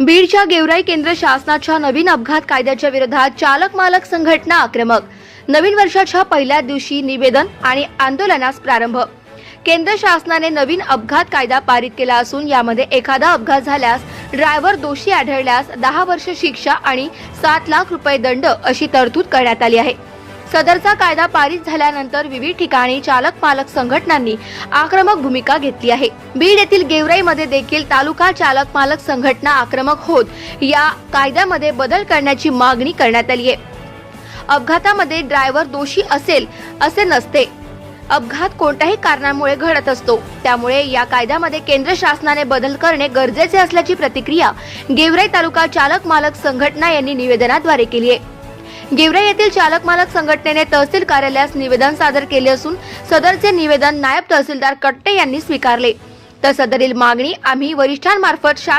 बीडच्या गेवराई केंद्र शासनाच्या नवीन अपघात कायद्याच्या विरोधात चालक मालक संघटना आक्रमक. नवीन वर्षाच्या पहिल्या दिवशी निवेदन आणि आंदोलनास प्रारंभ. केंद्र शासनाने नवीन अपघात कायदा पारित केला असून यामध्ये एखादा अपघात झाल्यास ड्रायव्हर दोषी आढळल्यास दहा वर्ष शिक्षा आणि सात लाख रुपये दंड अशी तरतूद करण्यात आली आहे. सदरचा कायदा पारित झाल्यानंतर विविध ठिकाणी चालक मालक संघटनांनी आक्रमक भूमिका घेतली आहे. बीड येथील गेवराईमध्ये देखील तालुका चालक मालक संघटना आक्रमक होत या कायद्यामध्ये बदल करण्याची मागणी करण्यात आली आहे. अपघातामध्ये ड्रायव्हर दोषी असेल असे नसते. अपघात कोणत्याही कारणामुळे घडत असतो. त्यामुळे या कायद्यामध्ये केंद्र शासनाने बदल करणे गरजेचे असल्याची प्रतिक्रिया गेवराई तालुका चालक मालक संघटना यांनी निवेदनाद्वारे केली आहे. गिवरे येथील चालक मालक संघटनेने तहसील कार्यालयास निवेदन सादर केले असून सदरचे निवेदन नायब तहसीलदार कट्टे यांनी स्वीकारले. तर सदरील मागणी आम्ही वरिष्ठांमार्फत शासन